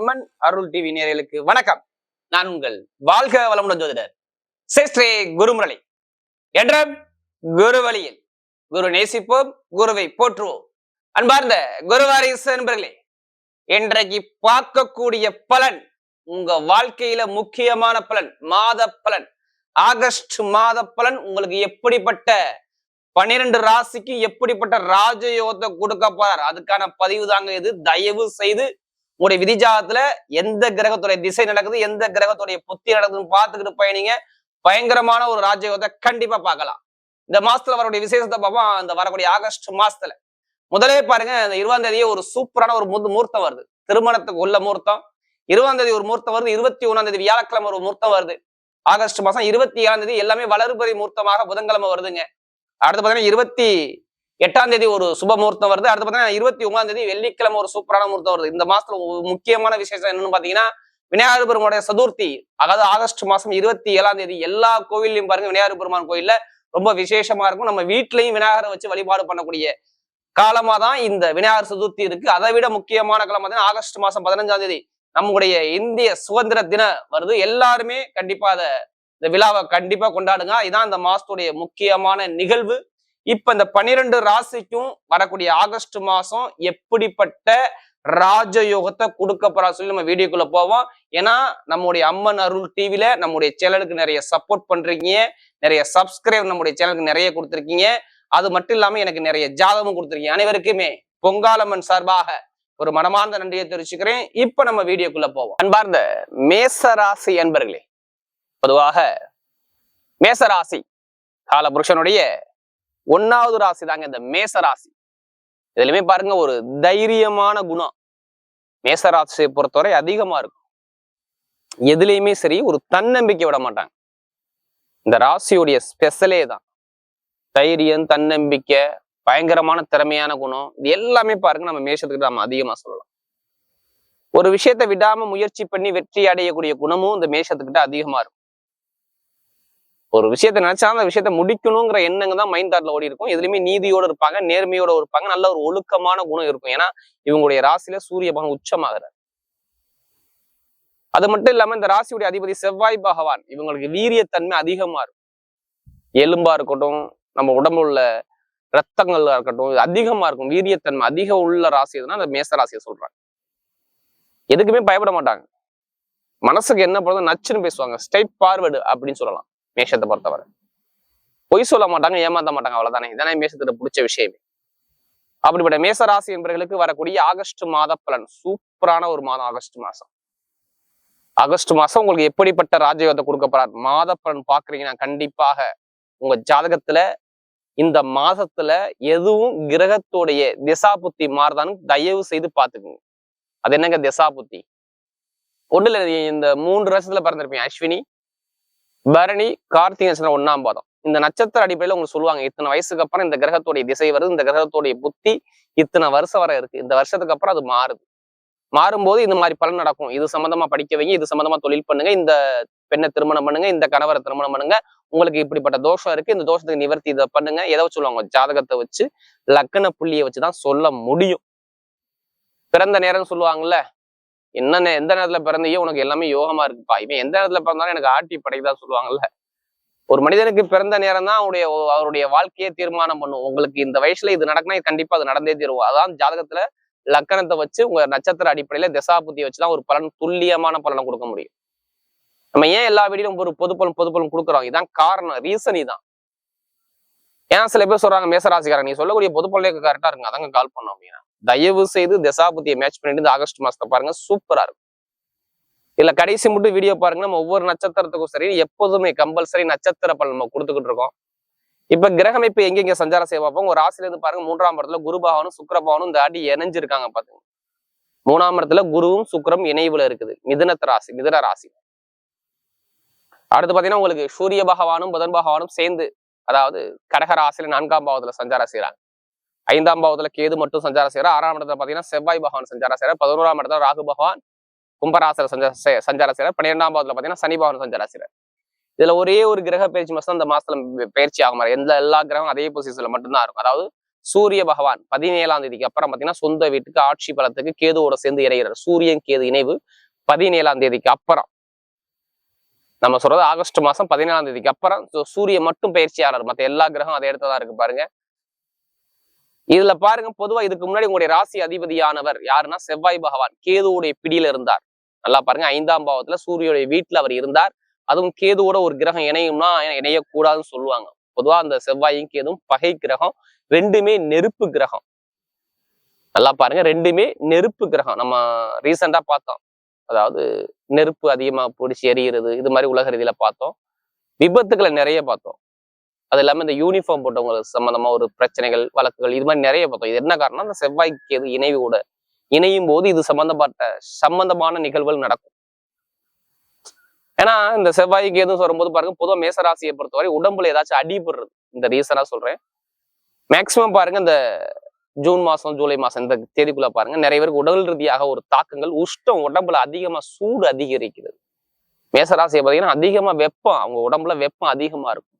அம்மன் அருள் TV நேரலுக்கு வணக்கம். நான் உங்கள் வாழ்க வளமுடன் ஜோதிடர் சேஸ்ரே குருமுரளி. என்ற குரு வழியில் குரு நேசிப்போம் குருவை போற்றுவோம். அன்பார்ந்த குருவாரிசு நண்பர்களே இன்றைக்கு பார்க்கக்கூடிய பலன் உங்க வாழ்க்கையில முக்கியமான பலன் மாத பலன் ஆகஸ்ட் மாத பலன் உங்களுக்கு எப்படிப்பட்ட பன்னிரண்டு ராசிக்கு எப்படிப்பட்ட ராஜயோகத்தை கொடுக்க போறார்? அதுக்கான பதிவு தாங்க இது. தயவு செய்து உங்களுடைய விதிஜாதத்துல எந்த கிரகத்துடைய திசை நடக்குது எந்த கிரகத்துடைய புத்தி நடக்குதுன்னு பார்த்துக்கிட்டு பயணிங்க பயங்கரமான ஒரு ராஜயோகத்தை கண்டிப்பா பார்க்கலாம். இந்த மாசத்துல வரக்கூடிய விசேஷத்தை பார்ப்போம். அந்த வரக்கூடிய ஆகஸ்ட் மாசத்துல. முதலே பாருங்க இந்த இருபதாம் தேதியே ஒரு சூப்பரான ஒரு முது மூர்த்தம் வருது. திருமணத்துக்கு உள்ள மூர்த்தம் இருபதாம் தேதி ஒரு மூர்த்தம் வருது. இருபத்தி ஒண்ணாம் தேதி வியாழக்கிழமை ஒரு மூர்த்தம் வருது. ஆகஸ்ட் மாசம் இருபத்தி ஏழாம் தேதி எல்லாமே வளர்பறி மூர்த்தமாக புதன்கிழமை வருதுங்க. அடுத்து பாத்தீங்கன்னா இருபத்தி எட்டாம் தேதி ஒரு சுப முகூர்த்தம் வருது. அடுத்து பார்த்தீங்கன்னா இருபத்தி ஒன்பதாம் தேதி வெள்ளிக்கிழமை ஒரு சூப்பரான முகூர்த்தம் வருது. இந்த மாசத்துல முக்கியமான விசேஷம் என்னன்னு பாத்தீங்கன்னா விநாயகர் பெருமானுடைய சதுர்த்தி. அதாவது ஆகஸ்ட் மாசம் இருபத்தி ஏழாம் தேதி எல்லா கோவில்லையும் பாருங்க விநாயகர் பெருமான் கோயில்ல ரொம்ப விசேஷமா இருக்கும். நம்ம வீட்லயும் விநாயகரை வச்சு வழிபாடு பண்ணக்கூடிய காலமா தான் இந்த விநாயகர் சதுர்த்தி இருக்கு. அதை விட முக்கியமான காலம் பார்த்தீங்கன்னா ஆகஸ்ட் மாசம் பதினஞ்சாம் தேதி நம்முடைய இந்திய சுதந்திர தின வருது. எல்லாருமே கண்டிப்பா அதை இந்த விழாவை கண்டிப்பா கொண்டாடுங்க. இதான் இந்த மாசத்துடைய முக்கியமான நிகழ்வு. இப்ப இந்த பனிரெண்டு ராசிக்கும் வரக்கூடிய ஆகஸ்ட் மாசம் எப்படிப்பட்ட ராஜயோகத்தை கொடுக்க போறா சொல்லி நம்ம வீடியோக்குள்ள போவோம். ஏன்னா நம்முடைய அம்மன் அருள் டிவில நம்முடைய சேனலுக்கு நிறைய சப்போர்ட் பண்றீங்க. நிறைய சப்ஸ்கிரைப் நம்முடைய சேனலுக்கு நிறைய கொடுத்துருக்கீங்க. அது மட்டும் இல்லாம எனக்கு நிறைய ஜாதகமும் கொடுத்துருக்கீங்க. அனைவருக்குமே பொங்காலம்மன் சார்பாக ஒரு மனமார்ந்த நன்றியை தெரிவிச்சுக்கிறேன். இப்ப நம்ம வீடியோக்குள்ள போவோம். அன்பார்ந்த மேசராசி அன்பர்களே பொதுவாக மேசராசி காலபுருஷனுடைய ஒன்னாவது ராசி தாங்க இந்த மேசராசி இதுலயுமே பாருங்க ஒரு தைரியமான குணம். மேச ராசியை பொறுத்தவரை அதிகமா இருக்கும். எதுலேயுமே சரி ஒரு தன்னம்பிக்கை விட மாட்டாங்க. இந்த ராசியுடைய ஸ்பெஷலே தான். தைரியம் தன்னம்பிக்கை பயங்கரமான திறமையான குணம் இது எல்லாமே பாருங்க நம்ம மேஷத்துக்கு நம்ம அதிகமா சொல்லலாம். ஒரு விஷயத்தை விடாம முயற்சி பண்ணி வெற்றி அடையக்கூடிய குணமும் இந்த மேஷத்துக்கிட்ட அதிகமா இருக்கும். ஒரு விஷயத்த நினைச்சா அந்த விஷயத்த முடிக்கணுங்கிற எண்ணங்க தான் மைண்ட் தாட்ல ஓடி இருக்கும். எதுலையுமே நீதியோட இருப்பாங்க நேர்மையோட இருப்பாங்க நல்ல ஒரு ஒழுக்கமான குணம் இருக்கும். ஏன்னா இவங்களுடைய ராசியில சூரிய பகவான் உச்சமாகிறார். அது மட்டும் இல்லாம இந்த ராசியுடைய அதிபதி செவ்வாய் பகவான் இவங்களுக்கு வீரியத்தன்மை அதிகமா இருக்கும். எலும்பா இருக்கட்டும் நம்ம உடம்புல உள்ள ரத்தங்களா இருக்கட்டும் அதிகமா இருக்கும். வீரியத்தன்மை அதிகம் உள்ள ராசி எதுனா அந்த மேச ராசியை சொல்றாங்க. எதுக்குமே பயப்பட மாட்டாங்க. மனசுக்கு என்ன பண்ணுறது நச்சுன்னு பேசுவாங்க. ஸ்ட்ரைட் ஃபார்வர்டு அப்படின்னு சொல்லலாம். மேஷத்தை பொறுத்தவரை. பொய் சொல்ல மாட்டாங்க ஏமாத்த மாட்டாங்க அவ்வளவுதானே. இதானே மேஷத்துக்கு பிடிச்ச விஷயமே. அப்படிப்பட்ட மேச ராசி என்பவர்களுக்கு வரக்கூடிய ஆகஸ்ட் மாத பலன். சூப்பரான ஒரு மாதம் ஆகஸ்ட் மாசம் ஆகஸ்ட் மாசம் உங்களுக்கு எப்படிப்பட்ட ராஜயோகத்தை கொடுக்கப்படாது மாத பலன் பாக்குறீங்கன்னா கண்டிப்பாக உங்க ஜாதகத்துல இந்த மாசத்துல எதுவும் கிரகத்துடைய திசா புத்தி மாறுதான்னு தயவு செய்து பாத்துக்குங்க அது என்னங்க திசா புத்தி ஒண்ணுல இந்த மூன்று வருஷத்துல பிறந்திருப்பீங்க அஸ்வினி பரணி கார்த்திகை நட்சத்திரம் ஒன்னாம் பாதம். இந்த நட்சத்திர அடிப்படையில உங்களுக்கு சொல்லுவாங்க இத்தனை வயசுக்கு அப்புறம் இந்த கிரகத்துடைய திசை வருது இந்த கிரகத்துடைய புத்தி இத்தனை வருஷம் வரை இருக்கு. இந்த வருஷத்துக்கு அப்புறம் அது மாறுது. மாறும்போது இந்த மாதிரி பலன் நடக்கும். இது சம்பந்தமா படிக்க வைங்க இது சம்பந்தமா தொழில் பண்ணுங்க இந்த பெண்ணை திருமணம் பண்ணுங்க இந்த கணவரை திருமணம் பண்ணுங்க உங்களுக்கு இப்படிப்பட்ட தோஷம் இருக்கு இந்த தோஷத்துக்கு நிவர்த்தி இதை பண்ணுங்க. எதை வச்சு சொல்லுவாங்க? ஜாதகத்தை வச்சு லக்கண புள்ளியை வச்சுதான் சொல்ல முடியும். பிறந்த நேரம் சொல்லுவாங்கல்ல என்ன எந்த நேரத்துல பிறந்தையோ உனக்கு எல்லாமே யோகமா இருக்குப்பா. இவன் எந்த நேரத்துல பிறந்தாலும் எனக்கு ஆட்டி படைக்குதா சொல்லுவாங்கல்ல. ஒரு மனிதனுக்கு பிறந்த நேரம் தான் அவருடைய அவருடைய வாழ்க்கையை தீர்மானம் பண்ணும். உங்களுக்கு இந்த வயசுல இது நடக்குனா கண்டிப்பா அது நடந்தே தீருவோம் அதான் ஜாதகத்துல லக்கணத்தை வச்சு உங்க நட்சத்திர அடிப்படையில திசாபுத்தியை வச்சுதான் ஒரு பலன் துல்லியமான பலனை கொடுக்க முடியும். நம்ம ஏன் எல்லா வீடியும் ஒரு பொது பலன் பொது பலன் கொடுக்குறோம்? இதான் காரணம் ரீசன் இதான். ஏன் சில பேர் சொல்றாங்க மேசராசிக்காரன் நீ சொல்லக்கூடிய பொது பலனே கரெக்டா இருக்குங்க. அதாங்க கால் பண்ணோம் அப்படின்னா. தயவு செய்து திசாபுத்தியை மேட்ச் பண்ணிட்டு ஆகஸ்ட் மாசத்தை பாருங்க சூப்பரா இருக்கும். இல்ல கடைசி மட்டும் வீடியோ பாருங்க நம்ம ஒவ்வொரு நட்சத்திரத்துக்கும் சரி எப்போதுமே கம்பல்சரி நட்சத்திர பலன் நம்ம கொடுத்துக்கிட்டு இருக்கோம். இப்ப கிரகம் இப்ப எங்கெங்க சஞ்சார செய்ய பார்ப்போம்? ஒரு ராசில இருந்து பாருங்க மூன்றாம் இடத்துல குருபாவனும் சுக்கரபாவனும் இந்த ஆடி இணைஞ்சிருக்காங்க பாத்துங்க மூணாம் இடத்துல குருவும் சுக்கிரம் இணைவுல இருக்குது. மிதுனத்து ராசி மிதன ராசி. அடுத்து பாத்தீங்கன்னா உங்களுக்கு சூரிய பகவானும் புதன் பகவானும் சேர்ந்து அதாவது கடக ராசியில நான்காம் பாவத்துல சஞ்சாரம் செய்யறாங்க ஐந்தாம் பாவத்துல கேது மட்டும் சஞ்சாரம் செய்யறாரு ஆறாம் இடத்துல பாத்தீங்கன்னா செவ்வாய் பகவான் சஞ்சாரம் செய்யறாரு பதினோராம் இடத்துல ராகு பகவான் கும்பராசில சஞ்சார சஞ்சாரம் செய்யறாரு பன்னிரெண்டாம் பாவத்துல பாத்தீங்கன்னா சனி பகவான் சஞ்சாரம் செய்யறாரு இதுல ஒரே ஒரு கிரக பயிற்சி மாசம் அந்த மாசத்துல பயிற்சி ஆகும். எந்த எல்லா கிரகம் அதே பொசிஷன்ல மட்டும்தான் இருக்கும். அதாவது சூரிய பகவான் பதினேழாம் தேதிக்கு அப்புறம் பாத்தீங்கன்னா சொந்த வீட்டுக்கு ஆட்சி பலத்துக்கு கேதுவோட சேர்ந்து இணைகிறார். சூரியன் கேது இணைவு பதினேழாம் தேதிக்கு அப்புறம். நம்ம சொல்றது ஆகஸ்ட் மாசம் பதினேழாம் தேதிக்கு அப்புறம் சூரியன் மட்டும் பயிற்சியாளர். மத்த எல்லா கிரகம் அதே இடத்துல தான் இருக்கு பாருங்க. இதுல பாருங்க பொதுவா இதுக்கு முன்னாடி உங்களுடைய ராசி அதிபதியானவர் யாருன்னா செவ்வாய் பகவான். கேதுவுடைய பிடியில இருந்தார். நல்லா பாருங்க ஐந்தாம் பாவத்துல சூரியனுடைய வீட்டுல அவர் இருந்தார். அதுவும் கேதுவோட ஒரு கிரகம் இணையும்னா இணையக்கூடாதுன்னு சொல்லுவாங்க. பொதுவா அந்த செவ்வாயும் கேதும் பகை கிரகம் ரெண்டுமே நெருப்பு கிரகம். நல்லா பாருங்க ரெண்டுமே நெருப்பு கிரகம். நம்ம ரீசெண்டா பார்த்தோம். அதாவது நெருப்பு அதிகமா பிடிச்சி எரியிறது இது மாதிரி உலக ரீதியில பார்த்தோம். விபத்துக்களை நிறைய பார்த்தோம். அது இல்லாம இந்த யூனிஃபார்ம் போட்டவங்களுக்கு சம்பந்தமா ஒரு பிரச்சனைகள் வழக்குகள் இது மாதிரி நிறைய பார்த்தோம். இது என்ன காரணம் அந்த செவ்வாய்க்கு எது இணைவு இணைவோட இணையும் போது இது சம்பந்தப்பட்ட சம்பந்தமான நிகழ்வுகள் நடக்கும். ஏன்னா இந்த செவ்வாய்க்கு எதுவும் சொல்லும்போது பாருங்க பொதுவா மேசராசியை பொறுத்தவரை உடம்புல ஏதாச்சும் அடிபடுறது. இந்த ரீசனாக சொல்றேன். மேக்சிமம் பாருங்க இந்த ஜூன் மாசம் ஜூலை மாசம் இந்த தேதிக்குள்ள பாருங்க நிறைய பேருக்கு உடல் ரீதியாக ஒரு தாக்கங்கள் உஷ்டம் உடம்புல அதிகமா சூடு அதிகரிக்கிறது. மேசராசியை பார்த்தீங்கன்னா அதிகமா வெப்பம் அவங்க உடம்புல வெப்பம் அதிகமா இருக்கும்.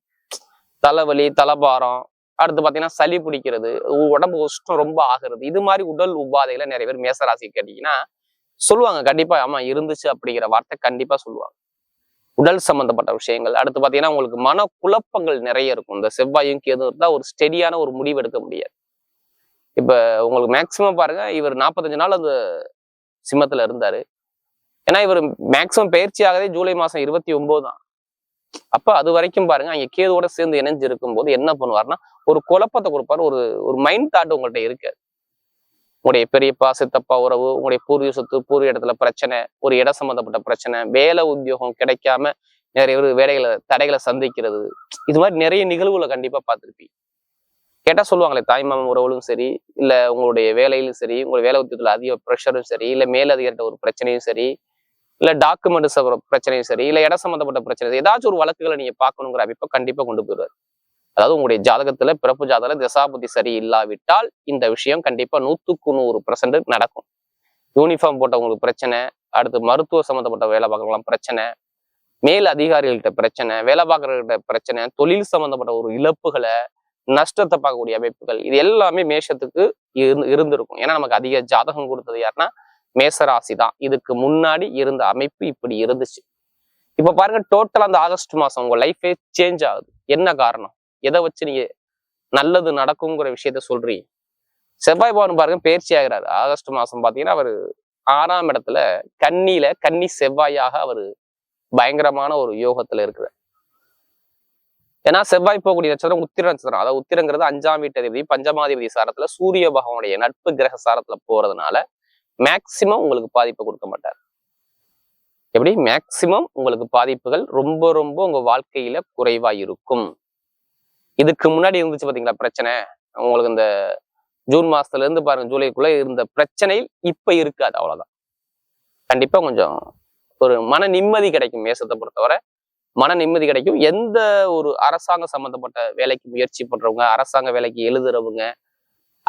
தலைவலி தலைபாரம் அடுத்து பாத்தீங்கன்னா சளி பிடிக்கிறது உடம்பு உஷ்டம் ரொம்ப ஆகிறது இது மாதிரி உடல் உபாதைகளை நிறைய பேர் மேசராசி கேட்டீங்கன்னா சொல்லுவாங்க. கண்டிப்பா ஆமா இருந்துச்சு அப்படிங்கிற வார்த்தை கண்டிப்பா சொல்லுவாங்க. உடல் சம்பந்தப்பட்ட விஷயங்கள் அடுத்து பாத்தீங்கன்னா உங்களுக்கு மன குழப்பங்கள் நிறைய இருக்கும். இந்த செவ்வாயும் கேதும் இருந்தா ஒரு ஸ்டெடியான ஒரு முடிவு எடுக்க முடியாது. இப்ப உங்களுக்கு மேக்சிமம் பாருங்க இவர் நாற்பத்தஞ்சு நாள் அந்த சிம்மத்துல இருந்தாரு. ஏன்னா இவர் மேக்சிமம் பயிற்சியாகவே ஜூலை மாசம் இருபத்தி ஒன்பது தான். அப்ப அது வரைக்கும் பாருங்க அங்க கேதுவோட சேர்ந்து இணைஞ்சு இருக்கும்போது என்ன பண்ணுவாருன்னா ஒரு குழப்பத்தை கொடுப்பாரு ஒரு ஒரு மைண்ட் தாட் உங்கள்கிட்ட இருக்கு. உங்களுடைய பெரியப்பா சித்தப்பா உறவு உங்களுடைய பூர்வீக சொத்து பூர்வீக இடத்துல பிரச்சனை ஒரு இட சம்மந்தப்பட்ட பிரச்சனை வேலை உத்தியோகம் கிடைக்காம நிறைய பேர் வேலைகளை தடைகளை சந்திக்கிறது. இது மாதிரி நிறைய நிகழ்வுகளை கண்டிப்பா பார்த்துருப்பீங்க. கேட்டா சொல்லுவாங்களே தாய்மாமன் உறவுகளும் சரி இல்ல உங்களுடைய வேலையிலும் சரி உங்களுடைய வேலை உத்தியத்துல அதிக ப்ரெஷரும் சரி இல்ல மேலதிகாரிட்ட ஒரு பிரச்சனையும் சரி இல்லை டாக்குமெண்ட்ஸ் பிரச்சனையும் சரி இல்லை இடம் சம்மந்தப்பட்ட பிரச்சனை சரி, ஏதாச்சும் ஒரு வழக்குகளை நீங்க பார்க்கணுங்கிற அமைப்பை கண்டிப்பாக கொண்டு போயிடுவார். அதாவது உங்களுடைய ஜாதகத்துல பிறப்பு ஜாதகத்துல திசாபுத்தி சரி இல்லாவிட்டால் இந்த விஷயம் கண்டிப்பா நூத்துக்கு நூறு பர்சன்ட் நடக்கும். யூனிஃபார்ம் போட்டவங்களுக்கு பிரச்சனை அடுத்து மருத்துவ சம்மந்தப்பட்ட வேலை பார்க்கலாம் பிரச்சனை மேல் அதிகாரிகள்கிட்ட பிரச்சனை வேலை பார்க்கறவர்கிட்ட பிரச்சனை தொழில் சம்மந்தப்பட்ட ஒரு இழப்புகளை நஷ்டத்தை பார்க்கக்கூடிய அமைப்புகள் இது எல்லாமே மேஷத்துக்கு இருந்து இருந்திருக்கும். ஏன்னா நமக்கு அதிக ஜாதகம் கொடுத்தது யாருன்னா மேசராசி தான் இதுக்கு முன்னாடி இருந்த அமைப்பு இப்படி இருந்துச்சு. இப்ப பாருங்க டோட்டல் அந்த ஆகஸ்ட் மாசம் உங்க லைஃபே சேஞ்ச் ஆகுது. என்ன காரணம்? எதை வச்சு நீங்க நல்லது நடக்குங்கிற விஷயத்த சொல்றீங்க? செவ்வாய் பவன் பாருங்க பயிற்சி ஆகிறாரு. ஆகஸ்ட் மாசம் பாத்தீங்கன்னா அவர் ஆறாம் இடத்துல கன்னியில கன்னி செவ்வாயாக அவர் பயங்கரமான ஒரு யோகத்துல இருக்கிறார். ஏன்னா செவ்வாய் போகக்கூடிய நட்சத்திரம் உத்திர நட்சத்திரம். அதாவது உத்திரங்கிறது அஞ்சாம் வீட்டதிபதி பஞ்சமாதிபதி சாரத்துல சூரிய பகவானுடைய நட்பு கிரக சாரத்துல போறதுனால மேக்சிமம் உங்களுக்கு பாதிப்பை கொடுக்க மாட்டார். எப்படி? மேக்சிமம் உங்களுக்கு பாதிப்புகள் ரொம்ப ரொம்ப உங்க வாழ்க்கையில குறைவா இருக்கும். இதுக்கு முன்னாடி இருந்துச்சு பாத்தீங்களா பிரச்சனை? உங்களுக்கு இந்த ஜூன் மாசத்துல இருந்து பாருங்க ஜூலைக்குள்ள இருந்த பிரச்சனை இப்ப இருக்காது அவ்வளவுதான். கண்டிப்பா கொஞ்சம் ஒரு மன நிம்மதி கிடைக்கும் மேசத்தை பொறுத்தவரை. மன நிம்மதி கிடைக்கும். எந்த ஒரு அரசாங்க சம்பந்தப்பட்ட வேலைக்கு முயற்சி பண்றவங்க அரசாங்க வேலைக்கு எழுதுறவங்க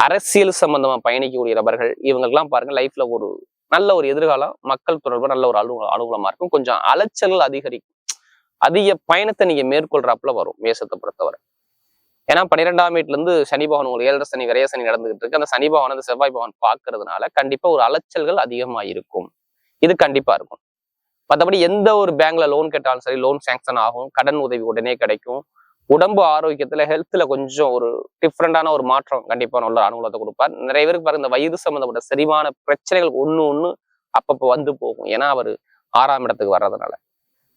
அரசியல் சம்பந்தமா பயணிக்கக்கூடிய நபர்கள் இவங்களுக்கெல்லாம் பாருங்க லைஃப்ல ஒரு நல்ல ஒரு எதிர்காலம் மக்கள் தொடர்பு நல்ல ஒரு அலுவல அலுவலமா இருக்கும். கொஞ்சம் அலைச்சல்கள் அதிகரிக்கும். அதிக பயணத்தை நீங்க மேற்கொள்றாப்புல வரும் மேசத்தை பொறுத்தவரை. ஏன்னா பன்னிரெண்டாம் வீட்டுல இருந்து சனி பவன் உங்களுக்கு ஏழரை சனி விரைய சனி நடந்துகிட்டு இருக்கு. அந்த சனி பவன் அந்த செவ்வாய் பவன் பாக்குறதுனால கண்டிப்பா ஒரு அலைச்சல்கள் அதிகமா இருக்கும். இது கண்டிப்பா இருக்கும். மற்றபடி எந்த ஒரு பேங்க்ல லோன் கேட்டாலும் சரி லோன் சேங்ஷன் ஆகும். கடன் உதவி உடனே கிடைக்கும். உடம்பு ஆரோக்கியத்துல ஹெல்த்ல கொஞ்சம் ஒரு டிஃப்ரெண்டான ஒரு மாற்றம் கண்டிப்பா நல்ல அனுகூலத்தை கொடுப்பார். நிறைய பேருக்கு பாருங்க இந்த வயது சம்பந்தப்பட்ட செரிமான பிரச்சனைகள் ஒன்று ஒன்று அப்பப்போ வந்து போகும். ஏன்னா அவர் ஆறாம் இடத்துக்கு வர்றதுனால.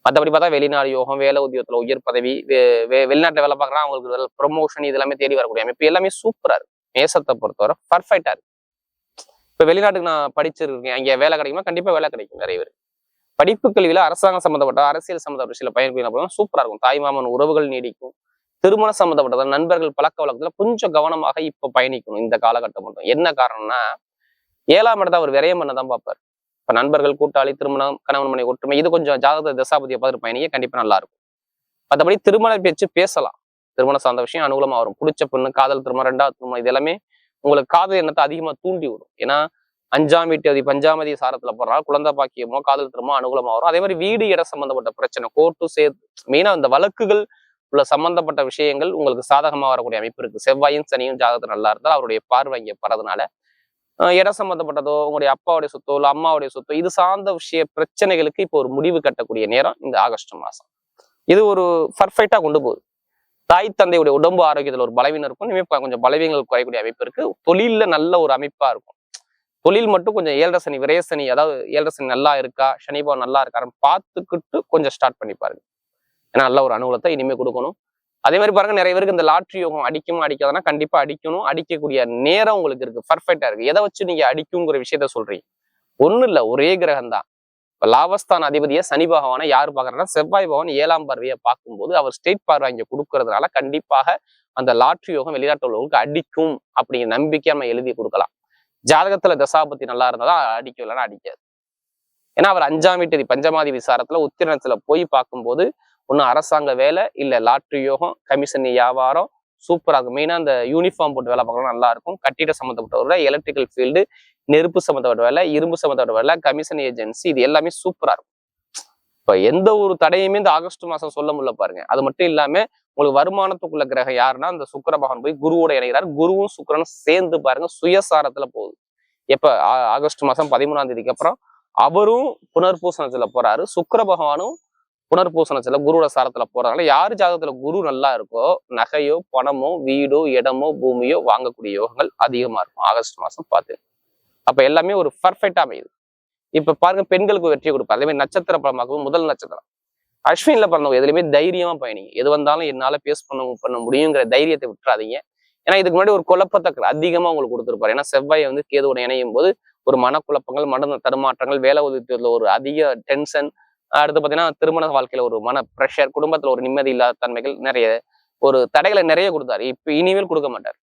மற்றபடி பார்த்தா வெளிநாடு யோகம் வேலை உத்தியோகத்தில் உயர் பதவி வே- வேலை பார்க்குறான் அவங்களுக்கு ப்ரொமோஷன் இதெல்லாமே தேடி வரக்கூடிய அமைப்பு எல்லாமே சூப்பராக இருக்கு மேசத்தை பொறுத்தவரை பர்ஃபெக்டாக இருக்கு இப்போ வெளிநாட்டுக்கு நான் படிச்சிருக்கேன். அங்கே வேலை கிடைக்குமா? கண்டிப்பாக வேலை கிடைக்கும் நிறைய பேர் படிப்பு கல்வியில அரசாங்கம் சம்பந்தப்பட்ட அரசியல் சம்பந்தப்பட்ட சில பயன்படுத்தினா சூப்பரா இருக்கும். தாய்மாமன் உறவுகள் நீடிக்கும். திருமண சம்பந்தப்பட்டதான் நண்பர்கள் பழக்க வழக்கத்துல கொஞ்சம் கவனமாக இப்ப பயணிக்கணும் இந்த காலகட்டம் மட்டும். என்ன காரணம்னா ஏழாம் இடத்த அவர் விரயம் பண்ணதான் பார்ப்பார். இப்ப நண்பர்கள் கூட்டாளி திருமணம் கணவன் மனை ஒற்றுமை இது கொஞ்சம் ஜாதக தசாபதியை பார்த்து பயணிக்க கண்டிப்பா நல்லா இருக்கும். மற்றபடி திருமண பேச்சு பேசலாம். திருமணம் சார்ந்த விஷயம் அனுகூலமா வரும். பிடிச்ச பொண்ணு காதல் திருமணம் ரெண்டாவது திருமணம் இது எல்லாமே உங்களுக்கு காதல் எண்ணத்தை அதிகமா தூண்டி விடும். ஏன்னா அஞ்சாம் வீட்டு பஞ்சாமதி சாரத்துல போடுறா குழந்தை பாக்கியமோ காதல் திருமணம் அனுகூலமா வரும். அதே மாதிரி வீடு இட சம்பந்தப்பட்ட பிரச்சனை கோர்ட்டு சேர்த்து மெயினா அந்த வழக்குகள் உள்ள சம்பந்தப்பட்ட விஷயங்கள் உங்களுக்கு சாதகமா வரக்கூடிய அமைப்பு இருக்கு. செவ்வாயும் சனியும் ஜாதகத்தில் நல்லா இருந்தால் அவருடைய பார்வை இங்கே பறதுனால இட இடம் சம்பந்தப்பட்டதோ உங்களுடைய அப்பாவுடைய சொத்தோ இல்லை அம்மாவுடைய சொத்தோ இது சார்ந்த விஷய பிரச்சனைகளுக்கு இப்போ ஒரு முடிவு கட்டக்கூடிய நேரம் இந்த ஆகஸ்ட் மாசம் இது ஒரு பர்ஃபெக்டா கொண்டு போகுது. தாய் தந்தையுடைய உடம்பு ஆரோக்கியத்துல ஒரு பலவீனம் இருக்கும். இனிமே கொஞ்சம் பலவீனங்கள் குறையக்கூடிய அமைப்பு இருக்கு. தொழில நல்ல ஒரு அமைப்பா இருக்கும். தொழில் மட்டும் கொஞ்சம் ஏழரை சனி விரய சனி அதாவது ஏழரை சனி நல்லா இருக்கா சனி பவன் நல்லா இருக்கான்னு பார்த்துக்கிட்டு கொஞ்சம் ஸ்டார்ட் பண்ணி பாருங்க. ஏன்னா நல்ல ஒரு அனுகூலத்தை இனிமே கொடுக்கணும். அதே மாதிரி பாருங்க நிறைய பேருக்கு இந்த லாட்ரி யோகம் அடிக்குமா அடிக்காதுன்னா கண்டிப்பா அடிக்கணும். அடிக்கக்கூடிய நேரம் உங்களுக்கு இருக்கு. பர்ஃபெக்டா இருக்கு. எதை வச்சு நீங்க அடிக்குங்கிற விஷயத்த சொல்றீங்க? ஒண்ணும் இல்ல. ஒரே கிரகம் தான் இப்ப லாபஸ்தான அதிபதியை சனி பகவானை யார் பார்க்குறாங்கன்னா செவ்வாய் பகவான் ஏழாம் பார்வையை பார்க்கும்போது அவர் ஸ்டேட் பார்வை இங்க கொடுக்கறதுனால கண்டிப்பாக அந்த லாட்ரி யோகம் வெளிநாட்டு உள்ளவங்களுக்கு அடிக்கும் அப்படிங்கிற நம்பிக்கை நம்ம எழுதி கொடுக்கலாம். ஜாதகத்துல தசாபத்தி நல்லா இருந்தாதான் அடிக்கும் இல்லைன்னா அடிக்காது. ஏன்னா அவர் அஞ்சாம் வீட்டு பஞ்சமாதி விசாரத்துல உத்திரணத்துல போய் பார்க்கும்போது ஒண்ணு அரசாங்க வேலை இல்ல லாட்ரி யோகம் கமிஷன் வியாபாரம் சூப்பராக இருக்கும். மெயினா அந்த யூனிஃபார்ம் போட்டு வேலை பார்க்கலாம் நல்லா இருக்கும். கட்டிட சம்மந்தப்பட்ட எலக்ட்ரிக்கல் ஃபீல்டு நெருப்பு சம்மந்தப்பட்ட வேலை இரும்பு சம்மந்தப்பட்ட வேலை கமிஷன் ஏஜென்சி இது எல்லாமே சூப்பரா இருக்கும். இப்ப எந்த ஒரு தடையுமே இந்த ஆகஸ்ட் மாசம் சொல்ல முடியல பாருங்க. அது மட்டும் இல்லாமல் உங்களுக்கு வருமானத்துக்குள்ள கிரகம் யாருன்னா அந்த சுக்கர பகவான் போய் குருவோட இணைகிறார். குருவும் சுக்கிரனும் சேர்ந்து பாருங்க சுயசாரத்துல போகுது. எப்ப? ஆகஸ்ட் மாசம் பதிமூணாம் தேதிக்கு அப்புறம் அவரும் புனர்பூசணத்துல போறாரு. சுக்கர பகவானும் புனர்பூசணத்துல குருவோட சாரத்துல போறதுனால யார் ஜாதகத்துல குரு நல்லா இருக்கோ நகையோ பணமோ வீடோ இடமோ பூமியோ வாங்கக்கூடிய யோகங்கள் அதிகமா இருக்கும். ஆகஸ்ட் மாசம் பார்த்து. அப்ப எல்லாமே ஒரு பர்ஃபெக்டா அமையுது. இப்ப பாருங்க பெண்களுக்கு வெற்றி கொடுப்பாரு. அதே மாதிரி நட்சத்திர பலமாகவும் முதல் நட்சத்திரம். அஸ்வின்ல பிறந்தவங்க எதுலையுமே தைரியமா பயணிங்க. எது வந்தாலும் என்னால பேஸ் பண்ண பண்ண முடியுங்கிற தைரியத்தை விட்டுறாதீங்க. ஏன்னா இதுக்கு முன்னாடி ஒரு குழப்பத்தை அதிகமா உங்களுக்கு கொடுத்துருப்பாரு. ஏன்னா செவ்வாயை வந்து கேதுவோட இணையும் போது ஒரு மனக்குழப்பங்கள் மன தடுமாற்றங்கள் வேலை உதவியத்துல ஒரு அதிக டென்ஷன் அடுத்து பாத்தீங்கன்னா திருமண வாழ்க்கையில ஒரு மன ப்ரெஷர் குடும்பத்துல ஒரு நிம்மதி இல்லாத தன்மைகள் நிறைய ஒரு தடைகளை நிறைய கொடுத்தாரு. இப்ப இனிமேல் கொடுக்க மாட்டார்.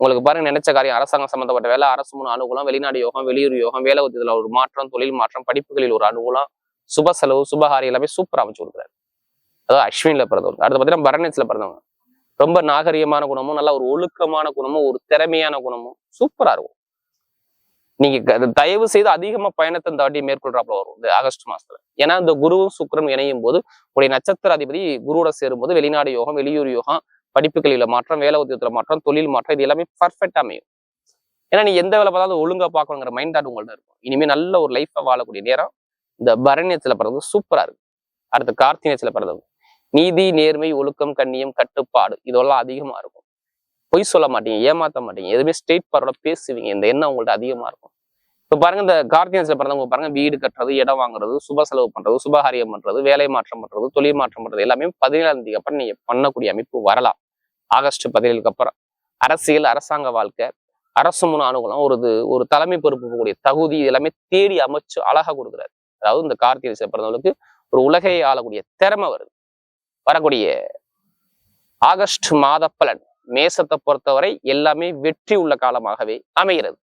உங்களுக்கு பாருங்க நினைச்ச காரியம் அரசாங்கம் சம்பந்தப்பட்ட வேலை அரசு முன் அனுகூலம் வெளிநாடு யோகம் வெளியூர் யோகம் வேலை உதவியில ஒரு மாற்றம் தொழில் மாற்றம் படிப்புகளில் ஒரு அனுகூலம் சுப செலவு சுபகாரி எல்லாமே சூப்பரா அமைச்சு கொடுக்குறாரு. அதாவது அஸ்வின்ல பிறந்தவங்க. அடுத்து பார்த்தீங்கன்னா பரணேஸ்ல பிறந்தவங்க. ரொம்ப நாகரிகமான குணமும் நல்ல ஒரு ஒழுக்கமான குணமும் ஒரு திறமையான குணமும் சூப்பரா இருக்கும். நீங்க தயவு செய்து அதிகமா பயணத்தை தாட்டி மேற்கொள்றாப்புல வரும் இந்த ஆகஸ்ட் மாசத்துல. ஏன்னா இந்த குருவும் சுக்கிரனும் இணையும் போது உடைய நட்சத்திர அதிபதி குருவோட சேரும் போது வெளிநாடு யோகம் வெளியூர் யோகம் படிப்புகளில் மாற்றம் வேலை உத்தியத்தில் மாற்றம் தொழில் மாற்றம் இது எல்லாமே பர்ஃபெக்டாக அமையும். ஏன்னா நீ எந்த வேலை பார்த்தாலும் ஒழுங்கா பார்க்கணுங்கிற மைண்ட் தாட் உங்கள்ட்ட இருக்கும். இனிமே நல்ல ஒரு லைஃப்பை வாழக்கூடிய நேரம் இந்த பரண்யத்துல பிறந்தது சூப்பரா இருக்கு. அடுத்து கார்த்திகேயத்துல பிறந்தவங்க நீதி நேர்மை ஒழுக்கம் கண்ணியம் கட்டுப்பாடு இதெல்லாம் அதிகமா இருக்கும். பொய் சொல்ல மாட்டீங்க ஏமாத்த மாட்டீங்க எதுவுமே ஸ்ட்ரெயிட் பார்வோட பேசுவீங்க இந்த எண்ணம் உங்கள்ட்ட அதிகமா இருக்கும். இப்ப பாருங்க இந்த கார்த்திகேயத்துல பிறந்தவங்க பாருங்க வீடு கட்டுறது இடம் வாங்குறது சுப செலவு பண்றது சுபகாரியம் பண்றது வேலை மாற்றம் பண்றது தொழில் மாற்றம் பண்றது எல்லாமே பதினேழாம் தேதிக்கு அப்புறம் நீங்க பண்ணக்கூடிய அமைப்பு வரலாம். ஆகஸ்ட் பதினேழுக்கு அப்புறம் அரசியல் அரசாங்க வாழ்க்கை அரசு முன் அனுகூலம் ஒரு இது ஒரு தலைமை பொறுப்பு கூடிய தகுதி இது எல்லாமே தேடி அமைச்சு அழகா கொடுக்குறாரு. அதாவது இந்த கார்த்திகை பிறந்தவங்களுக்கு ஒரு உலகையை ஆளக்கூடிய திறமை வருது. வரக்கூடிய ஆகஸ்ட் மாத பலன் மேசத்தை பொறுத்தவரை எல்லாமே வெற்றி உள்ள காலமாகவே அமைகிறது.